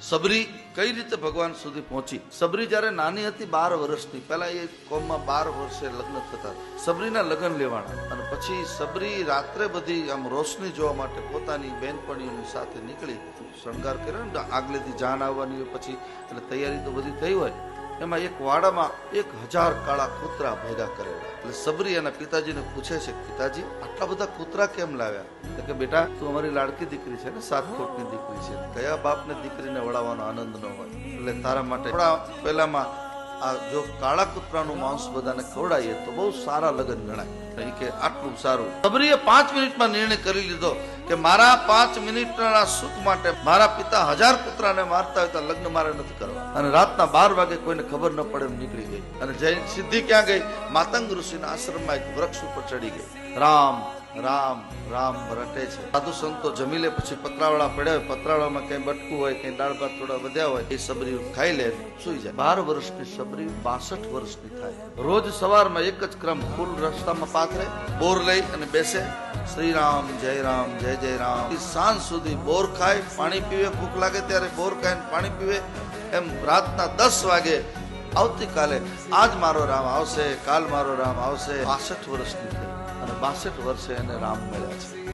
સબરી કઈ રીતે ભગવાન સુધી પહોંચી? સબરી જ્યારે નાની હતી, બાર વર્ષની. પહેલા એ કોમમાં બાર વર્ષે લગ્ન થતા. સબરીના લગ્ન લેવાના. અને પછી સબરી રાત્રે બધી આમ રોશની જોવા માટે પોતાની બહેનપણીઓની સાથે નીકળી. શણગાર કર્યો ને આગલેથી જાન આવવાની પછી. એટલે તૈયારી તો બધી થઈ હોય. એમાં એક વાડામાં એક હજાર કાળા કૂતરા ભેગા કરેલા. એટલે સબરી એના પિતાજીને પૂછે છે, પિતાજી, આટલા બધા કૂતરા કેમ લાવ્યા? કે, બેટા, તું અમારી લાડકી દીકરી છે ને, સાત ફૂટની દીકરી છે. કયા બાપને દીકરીને વળાવવાનો આનંદ ન હોય? એટલે તારા માટે થોડા પહેલામાં આ જો કાળા કૂતરાનું માંસ બધાને ખવડાવીએ તો બહુ સારા લગ્ન ગણાય. કે આટલું સારું. સબરીએ પાંચ મિનિટમાં નિર્ણય કરી લીધો કે મારા પાંચ મિનિટના સુખ માટે મારા પિતા હજાર કૂતરાને મારતા હોય તો લગ્ન મારે નથી કરવા. અને રાતના બાર વાગે કોઈને ખબર ન પડે નીકળી ગઈ. અને જય સિદ્ધિ ક્યાં ગઈ? માતંગ ઋષિના આશ્રમમાં એક વૃક્ષ ઉપર ચડી ગઈ. રામ. રામ રામ રટે છે. સાધુ સંતો જમી લે, પછી પતરાવાળા પડ્યા હોય પતરાવાળામાં કઈ બટકું હોય કઈ દાળ ભાત થોડા વધ્યા હોય, એ સબરી ખાઈ લે, સુઈ જાય. બાર વર્ષની સબરી બાસઠ વર્ષની થાય. રોજ સવારમાં એક જ ક્રમ, ફૂલ રસ્તામાં પાથરે, બોર લઈ અને બેસે. શ્રી રામ જય રામ, જય જય રામ. સાંજ સુધી બોર ખાય, પાણી પીવે, ભૂખ લાગે ત્યારે બોર ખાય પાણી પીવે. એમ રાતના દસ વાગે આવતીકાલે આજ મારો રામ આવશે, કાલ મારો રામ આવશે, બાસઠ વર્ષની થઈ. અને બાસઠ વર્ષે એને રામ મળ્યા છે.